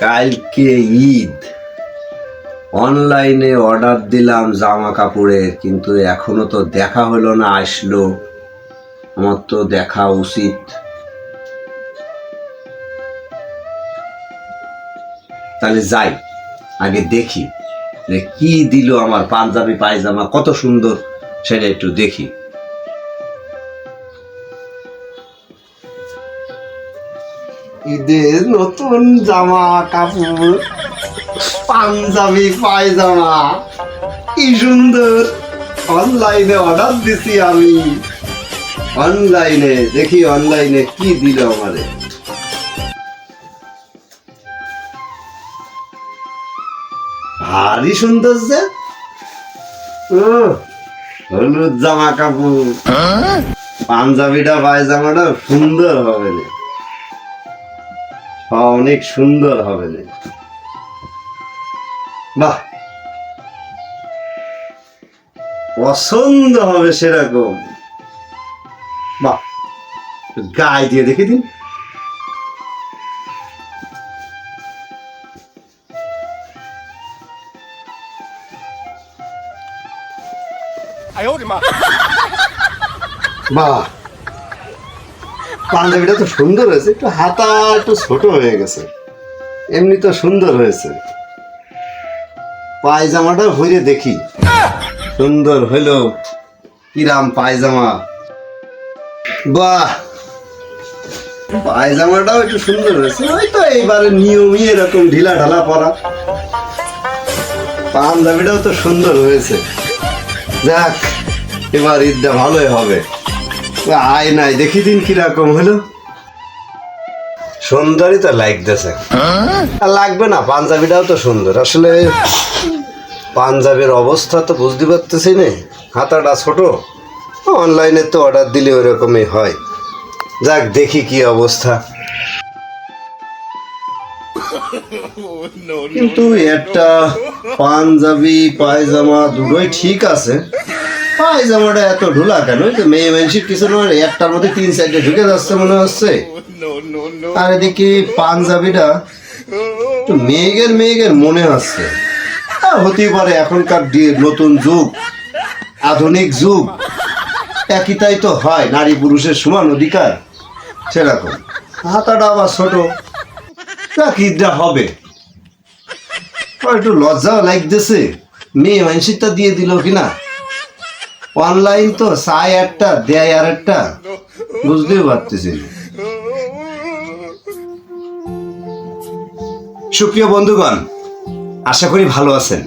কালকে ঈদ। অনলাইনে অর্ডার দিলাম জামা কাপড়ের কিন্তু এখনও তো দেখা হলো না, আসলো। আমার তো দেখা উচিত। তাহলে যাই, আগে দেখি যে কি দিল আমার পাঞ্জাবি পায়জামা কত সুন্দর। সেটা একটু দেখি। ঈদের নতুন জামা কাপড় পাঞ্জাবি পায়জামা কি সুন্দর। অনলাইনে অর্ডার দিছি আমি। অনলাইনে দেখি অনলাইনে কি দিল আমারে। ভারী সুন্দর যে। ও, হলুদ জামা কাপড়। পাঞ্জাবিটা পায়জামাটা সুন্দর হবে না। অনেক সুন্দর হবে না। বাহ। পছন্দ হবে সেরকম। বাহ। গায়ে দিয়ে দেখে দিন। 哎呦我的妈！ বাহ পাঞ্জাবিটা তো সুন্দর হয়েছে একটু হাতা একটু ছোট হয়ে গেছে এমনি তো সুন্দর হয়েছে পায়জামাটা ভরে দেখি সুন্দর হইলো কিরাম পায়জামা বাহ পায়জামাটাও একটু সুন্দর হয়েছে ওই তো এইবারে নিয়মই এরকম ঢিলা ঢালা পরা পাঞ্জাবিটাও তো সুন্দর হয়েছে যাক এবার ঈদটা ভালোই হবে। আয় নাই দেখি দিন কীরকম হলো। সুন্দরই তো লাগতেছে আর লাগবে না পাঞ্জাবিটাও তো সুন্দর। আসলে পাঞ্জাবের অবস্থা তো বুঝতে পারতেছি না। হাতাটা ছোট। অনলাইনে তো অর্ডার দিলে ওরকমই হয়। যাক দেখি কি অবস্থা। কিন্তু একটা পাঞ্জাবি, পায়জামা দুটোই ঠিক আছে। পায়জামাটা এত ঢোলা কেন? ওই মেয়ে মানুষের কিছু নয় একটার মধ্যে তিন সাইডে ঢুকে যাচ্ছে মনে হচ্ছে। আর এদিকে পাঞ্জাবিটা মেয়েগের মেয়েগের মনে হচ্ছে। হতেই পারে এখনকার নতুন যুগ, আধুনিক যুগ। একইটাই তো হয়, নারী পুরুষের সমান অধিকার। সেরকম। হাতাটা আবার ছোট। চাকরিটা হবে? একটু লজ্জাও লাগতেছে। মেয়ে মানুষেরটা দিয়ে দিল কিনা অনলাইন তো চাই একটা, দেয় আর একটা। বুঝতেও পারতেছি। সুপ্রিয় বন্ধুগণ, আশা করি ভালো আছেন।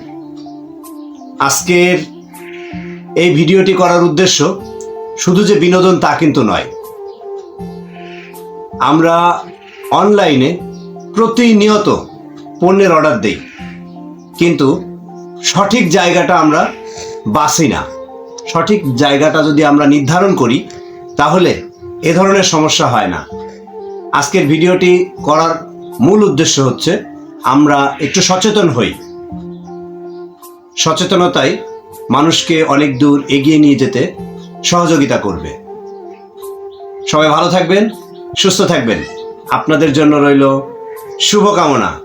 আজকের এই ভিডিওটি করার উদ্দেশ্য শুধু যে বিনোদন তা কিন্তু নয়। আমরা অনলাইনে প্রতিনিয়ত পণ্যের অর্ডার দেই। কিন্তু সঠিক জায়গাটা আমরা বাসি না। সঠিক জায়গাটা যদি আমরা নির্ধারণ করি, তাহলে এ ধরনের সমস্যা হয় না। আজকের ভিডিওটি করার মূল উদ্দেশ্য হচ্ছে আমরা একটু সচেতন হই। সচেতনতাই মানুষকে অনেক দূর এগিয়ে নিয়ে যেতে সহযোগিতা করবে। সবাই ভালো থাকবেন, সুস্থ থাকবেন। আপনাদের জন্য রইল শুভকামনা।